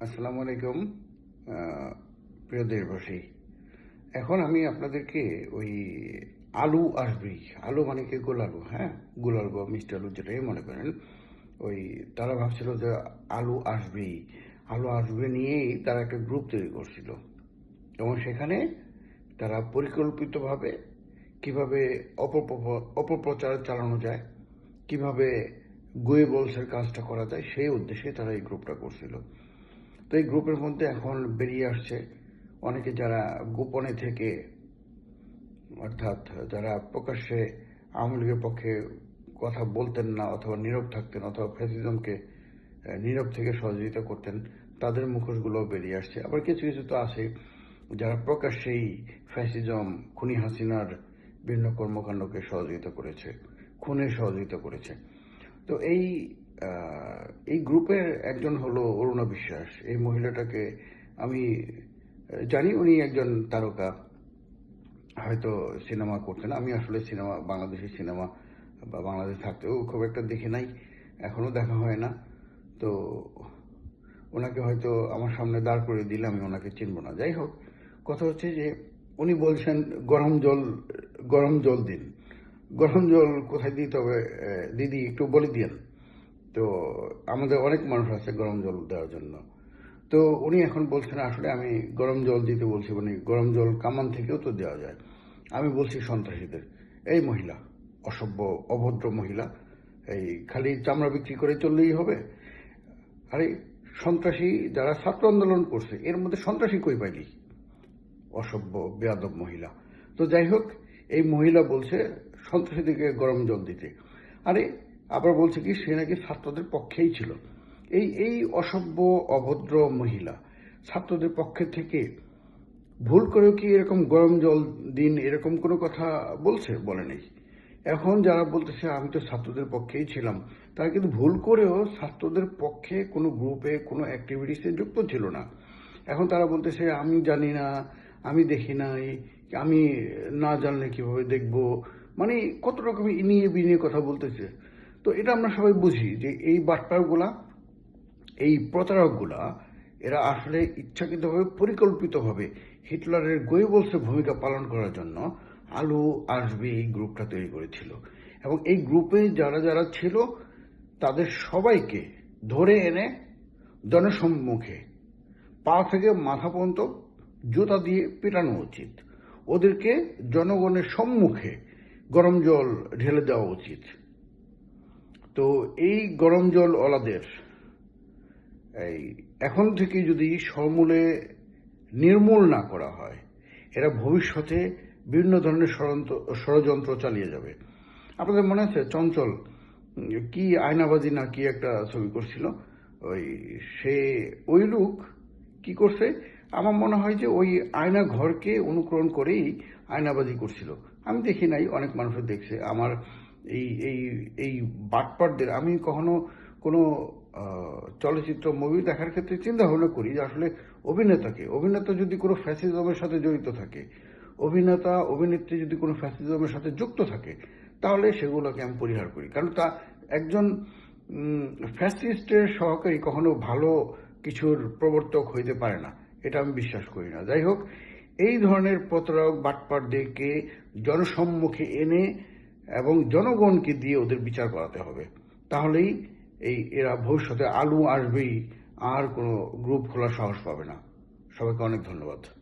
আসসালামু আলাইকুম প্রিয় দেশবাসী। এখন আমি আপনাদেরকে ওই আলু আসবি। আলু মানে কি? গোল আলু হ্যাঁ? গোল আলু, মিষ্টি আলু যেটাই মনে করেন। ওই তারা ভাবছিল যে আলু আসবি আলু আসবে নিয়েই তারা একটা গ্রুপ তৈরি করছিল। এবং সেখানে তারা পরিকল্পিতভাবে কীভাবে অপপ্রচার চালানো যায়, কীভাবে গোয়েবলসের কাজটা করা যায়, সেই উদ্দেশ্যে তারা এই গ্রুপটা করছিল। তো এই গ্রুপের মধ্যে এখন বেরিয়ে আসছে অনেকে যারা গোপনে থেকে, অর্থাৎ যারা প্রকাশ্যে আওয়ামী লীগের পক্ষে কথা বলতেন না অথবা নীরব থাকতেন অথবা ফ্যাসিজমকে নীরব থেকে সহযোগিতা করতেন, তাদের মুখোশগুলো বেরিয়ে আসছে। আবার কিছু কিছু তো আছে যারা প্রকাশ্যেই ফ্যাসিজম, খুনি হাসিনার বিভিন্ন কর্মকাণ্ডকে সহযোগিতা করেছে, খুনে সহযোগিতা করেছে। তো এই এই গ্রুপের একজন হলো অরুণা বিশ্বাস। এই মহিলাটাকে আমি জানি উনি একজন তারকা। হয়তো সিনেমা করতেন। আমি আসলে সিনেমা বাংলাদেশি সিনেমা বা বাংলাদেশ থাকতেও খুব একটা দেখি নাই। এখনও দেখা হয় না। তো ওনাকে হয়তো আমার সামনে দাঁড় করে দিলে আমি ওনাকে চিনব না। যাই হোক, কথা হচ্ছে যে উনি বলছেন, গরম জল গরম জল দিন। গরম জল কোথায় দিতে হবে? দিদি, একটু বলে দিয়েন। তো আমাদের অনেক মানুষ আছে গরম জল দেওয়ার জন্য। তো উনি এখন বলছেন, আসলে আমি গরম জল দিতে বলছি মানে গরম জল কামান থেকেও তো দেওয়া যায়। আমি বলছি সন্ত্রাসীদের, এই মহিলা, অসভ্য, অভদ্র মহিলা, এই খালি চামড়া বিক্রি করে চললেই হবে। আরে সন্ত্রাসী যারা ছাত্র আন্দোলন করছে, এর মধ্যে সন্ত্রাসী কই পাইলি? অসভ্য, বেয়াদব মহিলা। তো যাই হোক, এই মহিলা বলছে সন্ত্রাসীদেরকে গরম জল দিতে। আরে আবার বলছে কি, সে নাকি ছাত্রদের পক্ষেই ছিল। এই এই অসভ্য, অভদ্র মহিলা ছাত্রদের পক্ষে থেকে ভুল করেও কি এরকম গরম জল দিন, এরকম কোনো কথা বলছে? বলে নেই। এখন যারা বলতেছে, আমি তো ছাত্রদের পক্ষেই ছিলাম, তারা কিন্তু ভুল করেও ছাত্রদের পক্ষে কোনো গ্রুপে, কোনো অ্যাক্টিভিটিসে যুক্ত ছিল না। এখন তারা বলতেছে, আমি জানি না, আমি দেখি নাই, আমি না জানলে কীভাবে দেখব? মানে কত রকম ইনিয়ে বিনিয়ে কথা বলতেছে। তো এটা আমরা সবাই বুঝি যে এই বার্তাগুলা, এই প্রতারকগুলা, এরা আসলে ইচ্ছাকৃতভাবে পরিকল্পিতভাবে হিটলারের গোয়েবলসের ভূমিকা পালন করার জন্য আলু আসবে এই গ্রুপটা তৈরি করেছিল। এবং এই গ্রুপে যারা যারা ছিল, তাদের সবাইকে ধরে এনে জনসম্মুখে পা থেকে মাথা পর্যন্ত জুতা দিয়ে পেটানো উচিত। ওদেরকে জনগণের সম্মুখে গরম জল ঢেলে দেওয়া উচিত। তো এই গরম জল ওলাদের এই এখন থেকে যদি সমূলে নির্মূল না করা হয়, এরা ভবিষ্যতে বিভিন্ন ধরনের ষড়যন্ত্র চালিয়ে যাবে। আপনাদের মনে আছে চঞ্চল, কি আয়নাবাজি না কি একটা ছবি করছিল? ওই সে, ওই লোক কি করছে? আমার মনে হয় যে ওই আয়না ঘরকে অনুকরণ করেই আয়নাবাজি করছিল। আমি দেখি নাই, অনেক মানুষের দেখছে। আমার এই এই এই বাটপাটদের আমি কখনো কোনো চলচ্চিত্র মুভি দেখার ক্ষেত্রে চিন্তা ভাবনা করি যে আসলে অভিনেতাকে, অভিনেতা যদি কোনো ফ্যাসিজমের সাথে জড়িত থাকে, অভিনেতা, অভিনেত্রী যদি কোনো ফ্যাসিজমের সাথে যুক্ত থাকে, তাহলে সেগুলোকে আমি পরিহার করি। কারণ তা একজন ফ্যাসিস্টের সহকারী কখনো ভালো কিছুর প্রবর্তক হইতে পারে না, এটা আমি বিশ্বাস করি না। যাই হোক, এই ধরনের প্রতারক বাটপারদেরকে জনসম্মুখে এনে এবং জনগণকে দিয়ে ওদের বিচার করাতে হবে। তাহলেই এই, এরা ভবিষ্যতে আলু আসবেই, আর কোনো গ্রুপ খোলার সাহস পাবে না। সবাইকে অনেক ধন্যবাদ।